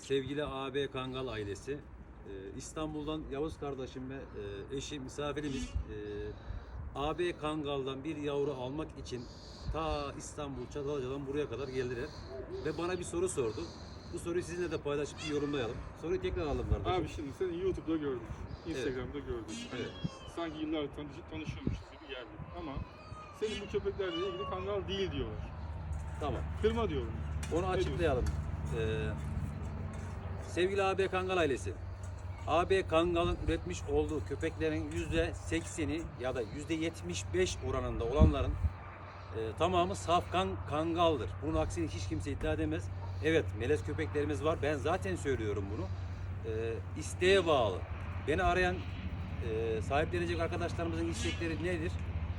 Sevgili AB Kangal ailesi, e, İstanbul'dan Yavuz kardeşim ve e, eşi misafirimiz e, AB Kangal'dan bir yavru almak için ta İstanbul Çatalca'dan buraya kadar geldiler ve bana bir soru sordu. Bu soruyu sizinle de paylaşıp bir yorumlayalım. Soruyu tekrar alalım kardeşim. Abi şimdi seni YouTube'da gördük. Instagram'da gördük. Evet. Sanki yıllar tanış tanışıyormuşuz gibi geldi. Ama senin bu köpeklerle ilgili kangal değil diyorlar. Tamam. Kırma diyorum. Onu açıklayalım. Ee, sevgili AB Kangal ailesi, AB Kangal'ın üretmiş olduğu köpeklerin %80'i ya da %75 oranında olanların e, tamamı safkan kangaldır. Bunun aksini hiç kimse iddia edemez. Evet melez köpeklerimiz var. Ben zaten söylüyorum bunu. E, isteğe bağlı. Beni arayan e, sahiplenecek arkadaşlarımızın istekleri nedir?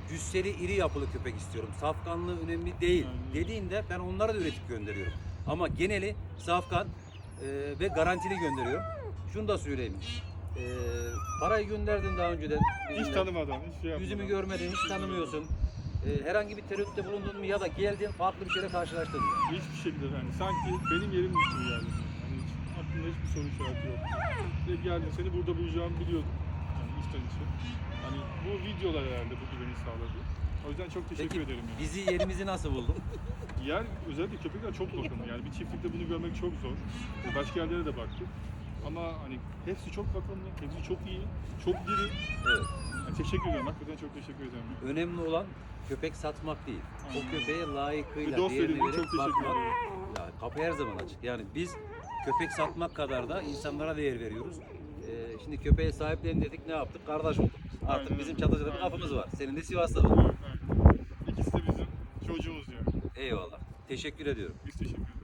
Cüsseli iri yapılı köpek istiyorum. Safkanlığı önemli değil dediğinde ben onlara da üretip gönderiyorum. Ama geneli safkan e, ve garantili gönderiyorum. Şunu da söyleyeyim. E, parayı gönderdin daha önceden. Hiç bizimle. tanımadan, hiç şey yapmadan. Yüzümü görmedin, hiç tanımıyorsun. E, herhangi bir tereddütte bulundun mu ya da geldin farklı bir şeyle karşılaştın mı? Hiçbir şekilde yani. Sanki benim yerimmiş gibi geldi. Yani hiç, aklımda hiçbir soru işareti yok. Ve geldim seni burada bulacağımı biliyordum. Yani içten içe. Hani bu videolar herhalde bu güveni sağladı. O yüzden çok teşekkür Peki ederim. Yani. bizi yerimizi nasıl buldun? Yer özellikle köpekler çok bakımlı. Yani bir çiftlikte bunu görmek çok zor. Başka yerlere de baktık. Ama hani hepsi çok bakımlı, hepsi çok iyi, çok diri. Evet. Yani teşekkür ederim. Hakikaten çok teşekkür ederim. Önemli olan köpek satmak değil. O Aynen. köpeğe layıkıyla Bir değerini verip çok bakmak. Ya kapı her zaman açık. Yani biz köpek satmak kadar da insanlara değer veriyoruz. Ee, şimdi köpeğe sahiplenin dedik ne yaptık? Kardeş olduk. Artık Aynen bizim. Çatalca'da bir kapımız var. Senin de Sivas'ta var. Evet, evet. İkisi de bizim çocuğumuz yani. Eyvallah. Teşekkür ediyorum. Biz teşekkür ederiz.